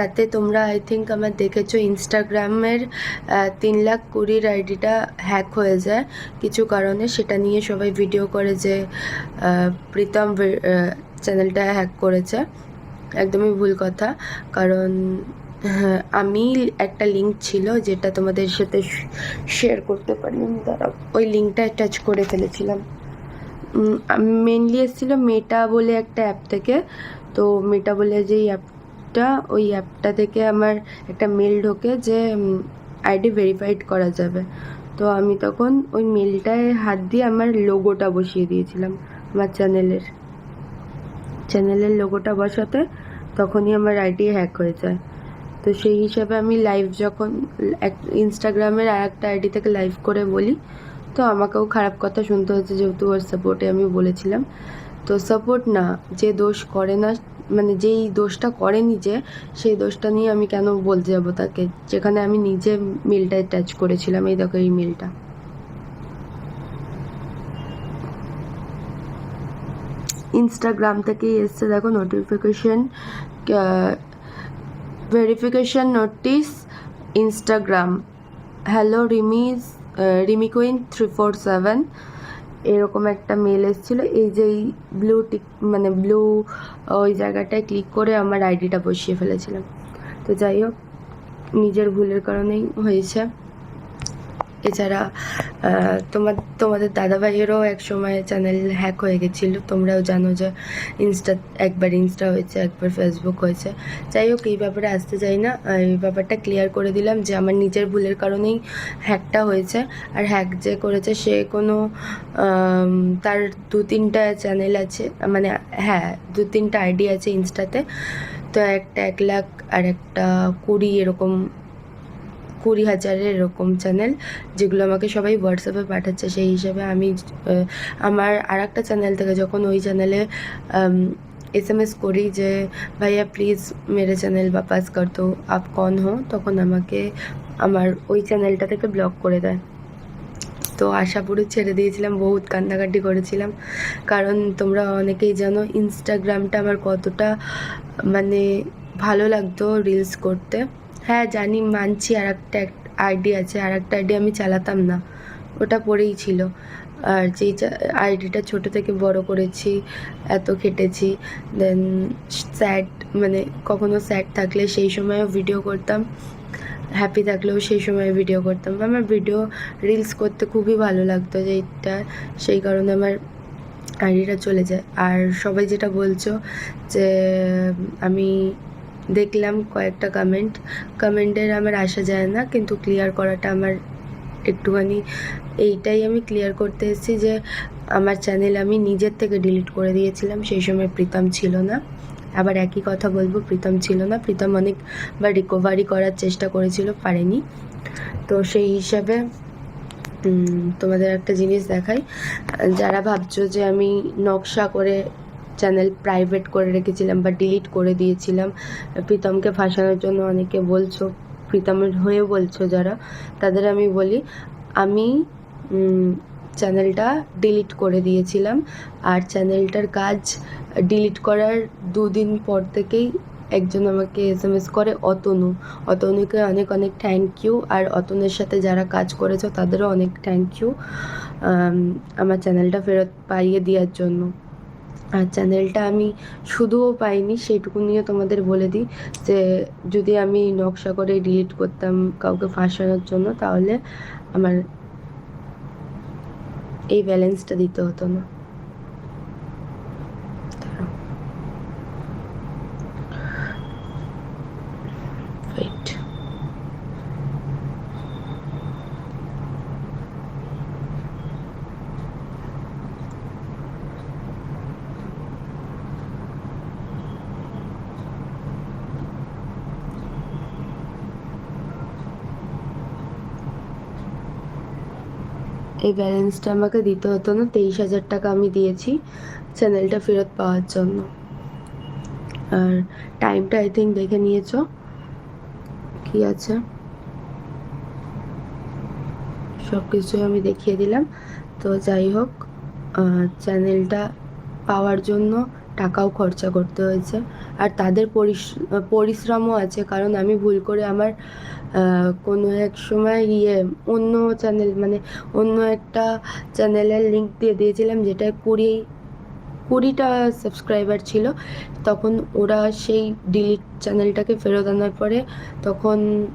রাতে তোমরা I think আমার দেখেছ ইনস্টাগ্রামের তিন লাখ কুড়ির আইডিটা হ্যাক হয়ে যায়। কিছু কারণে সেটা নিয়ে সবাই ভিডিও করে যে প্রীতম চ্যানেলটা হ্যাক করেছে। একদমই ভুল কথা। কারণ আমি একটা লিঙ্ক ছিল যেটা তোমাদের সাথে শেয়ার করতে পারি। আমি দাঁড়াও, ওই লিঙ্কটা অ্যাটাচ করে ফেলেছিলাম। মেনলি এসেছিল মেটা বলে একটা অ্যাপ থেকে। তো মেটা বলে যেই অ্যাপটা, ওই অ্যাপটা থেকে আমার একটা মেল ঢোকে যে আইডি ভেরিফাইড করা যাবে। তো আমি তখন ওই মেলটায় হাত দিয়ে আমার লোগোটা বসিয়ে দিয়েছিলাম, আমার চ্যানেলের চ্যানেলের লোগোটা বসাতে তখনই আমার আইডি হ্যাক হয়ে যায়। তো সেই হিসাবে আমি লাইভ যখন, এক ইনস্টাগ্রামের আর একটা আইডি থেকে লাইভ করে বলি, তো আমাকেও খারাপ কথা শুনতে হচ্ছে যেহেতু ওর সাপোর্টে আমি বলেছিলাম। তো সাপোর্ট না, যে দোষ করে না মানে যেই দোষটা করেনি যে, সেই দোষটা নিয়ে আমি কেন বলতে যাব তাকে? যেখানে আমি নিজে মিলটা অ্যাটাচ করেছিলাম, এই দেখো এই মিলটা। ইনস্টাগ্রাম থেকেই এসছে দেখো notification verification notice Instagram hello Rimi's Rimi queen three four seven এরকম একটা মেল এসেছিল, এই যে এই ব্লু টিক মানে ব্লু ওই জায়গাটায় ক্লিক করে আমার আইডিটা বসিয়ে ফেলেছিলাম। তো যাই হোক, নিজের ভুলের কারণেই হয়েছে। এছাড়া তোমার তোমাদের দাদাভাইয়েরও এক সময় চ্যানেল হ্যাক হয়ে গেছিল। তোমরাও জানো যে ইনস্টা একবার ইনস্টা হয়েছে, একবার ফেসবুক হয়েছে। যাই হোক, এই ব্যাপারে আসতে চাই না। এই ব্যাপারটা ক্লিয়ার করে দিলাম যে আমার নিজের ভুলের কারণেই হ্যাকটা হয়েছে। আর হ্যাক যে করেছে সে কোনো তার দু তিনটা চ্যানেল আছে মানে হ্যাঁ দু তিনটা আইডি আছে ইনস্টাতে তো একটা এক লাখ আর একটা কুড়ি এরকম কুড়ি হাজারের এরকম চ্যানেল যেগুলো আমাকে সবাই হোয়াটসঅ্যাপে পাঠাচ্ছে, সেই হিসাবে আমি আমার আর একটা চ্যানেল থেকে যখন ওই চ্যানেলে এস এম এস করি যে, ভাইয়া প্লিজ মেরে চ্যানেল বাপাস কর। তো আপ কন হো? তখন আমাকে আমার ওই চ্যানেলটা থেকে ব্লক করে দেয়। তো আশাপুরে ছেড়ে দিয়েছিলাম, বহুত কান্নাকাটি করেছিলাম। কারণ তোমরা অনেকেই জানো ইনস্টাগ্রামটা আমার কতটা মানে ভালো লাগতো রিলস করতে। হ্যাঁ জানি, মানছি আর একটা আইডি আছে আর একটা আইডি আমি চালাতাম না, ওটা পড়েই ছিল। আর যেই আইডিটা ছোট থেকে বড় করেছি, এত খেটেছি দেন স্যাড মানে কখনো স্যাড থাকলে সেই সময়ও ভিডিও করতাম হ্যাপি থাকলেও সেই সময় ভিডিও করতাম। আমার ভিডিও রিলস করতে খুবই ভালো লাগতো যেটা সেই কারণে আমার আইডিটা চলে যায়। আর সবাই যেটা বলছো যে, আমি দেখলাম কয়েকটা কমেন্ট কমেন্টের আমার আসা যায় না, কিন্তু ক্লিয়ার করাটা আমার একটুখানি, এইটাই আমি ক্লিয়ার করতে এসেছি যে, আমার চ্যানেল আমি নিজের থেকে ডিলিট করে দিয়েছিলাম, সেই সময় প্রীতম ছিল না। আবার একই কথা বলব, প্রীতম ছিল না। প্রীতম অনেকবার রিকভারি করার চেষ্টা করেছিল, পারেনি। তো সেই হিসাবে তোমাদের একটা জিনিস দেখাই। যারা ভাবছ যে আমি নকশা করে চ্যানেল প্রাইভেট করে রেখেছিলাম বা ডিলিট করে দিয়েছিলাম। প্রীতমকে ফাঁসানোর জন্য অনেকে বলছো, প্রীতমের হয়ে বলছো যারা, তাদের আমি বলি, আমি চ্যানেলটা ডিলিট করে দিয়েছিলাম। আর চ্যানেলটার কাজ ডিলিট করার দুদিন পর থেকেই একজন আমাকে এস এম এস করে, অতনু। অতনুকে অনেক অনেক থ্যাংক ইউ আর অতনুর সাথে যারা কাজ করেছ, তাদেরও অনেক থ্যাংক ইউ আমার চ্যানেলটা ফেরত পাইয়ে দেওয়ার জন্য। আর চ্যানেলটা আমি শুধুও পাইনি, সেইটুকু নিয়ে তোমাদের বলে দিই যে যদি আমি নকশা করে ডিলিট করতাম কাউকে ফাঁসানোর জন্য, তাহলে আমার এই ব্যালেন্সটা দিতে হতো না। এই ব্যালেন্সটা আমাকে দিতে হতো না, তেইশ হাজার টাকা আমি দিয়েছি চ্যানেলটা ফেরত পাওয়ার জন্য। আর টাইমটা আই থিঙ্ক দেখে নিয়েছ। কি আছে? সব কিছুই আমি দেখিয়ে দিলাম। তো যাই হোক চ্যানেলটা পাওয়ার জন্য টাকাও খরচা করতে হয়েছে। আর তাদের পরিশ- পরিশ্রমও আছে। কারণ আমি ভুল করে আমার কোনো এক সময় ইয়ে অন্য চ্যানেল মানে অন্য একটা চ্যানেলের লিঙ্ক দিয়ে দিয়েছিলাম যেটা কুড়ি, কুড়িটা সাবস্ক্রাইবার ছিল। তখন ওরা সেই ডিলিট চ্যানেলটাকে ফেরত আনার পরে তখন